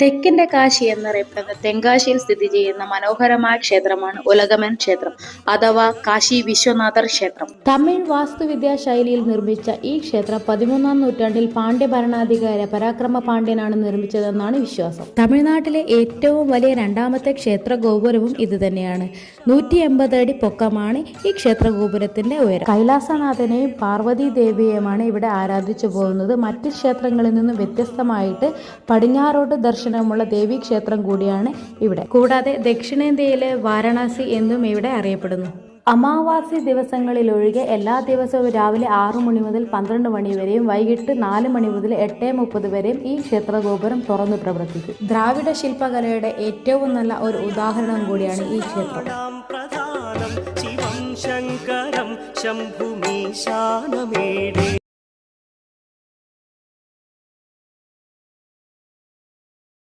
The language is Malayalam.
തെക്കിന്റെ കാശി എന്നറിയപ്പെടുന്ന തെങ്കാശിയിൽ സ്ഥിതി ചെയ്യുന്ന മനോഹരമായ ക്ഷേത്രമാണ് ഉലകമൻ ക്ഷേത്രം അഥവാ കാശി വിശ്വനാഥർ ക്ഷേത്രം. തമിഴ് വാസ്തുവിദ്യാ ശൈലിയിൽ നിർമ്മിച്ച ഈ ക്ഷേത്രം പതിമൂന്നാം നൂറ്റാണ്ടിൽ പാണ്ഡ്യ ഭരണാധികാരി പരാക്രമ പാണ്ഡ്യനാണ് നിർമ്മിച്ചതെന്നാണ് വിശ്വാസം. തമിഴ്നാട്ടിലെ ഏറ്റവും വലിയ രണ്ടാമത്തെ ക്ഷേത്ര ഗോപുരവും ഇത് തന്നെയാണ്. നൂറ്റി എൺപത് അടി പൊക്കമാണ് ഈ ക്ഷേത്ര ഗോപുരത്തിന്റെ ഉയരം. കൈലാസനാഥനെയും പാർവതി ദേവിയെയുമാണ് ഇവിടെ ആരാധിച്ചു പോകുന്നത്. മറ്റ് ക്ഷേത്രങ്ങളിൽ നിന്നും വ്യത്യസ്തമായിട്ട് പടിഞ്ഞാറോട്ട് ദർശനമുള്ള ദേവീക്ഷേത്രം കൂടിയാണ് ഇവിടെ. കൂടാതെ ദക്ഷിണേന്ത്യയിലെ വാരണാസി എന്നും ഇവിടെ അറിയപ്പെടുന്നു. അമാവാസി ദിവസങ്ങളിലൊഴികെ എല്ലാ ദിവസവും രാവിലെ ആറ് മണി മുതൽ പന്ത്രണ്ട് മണി വരെയും വൈകിട്ട് നാല് മണി മുതൽ എട്ട് മുപ്പത് വരെയും ഈ ക്ഷേത്ര ഗോപുരം തുറന്നു പ്രവർത്തിക്കും. ദ്രാവിഡ ശില്പകലയുടെ ഏറ്റവും നല്ല ഒരു ഉദാഹരണം കൂടിയാണ് ഈ ക്ഷേത്രം. ശങ്കരം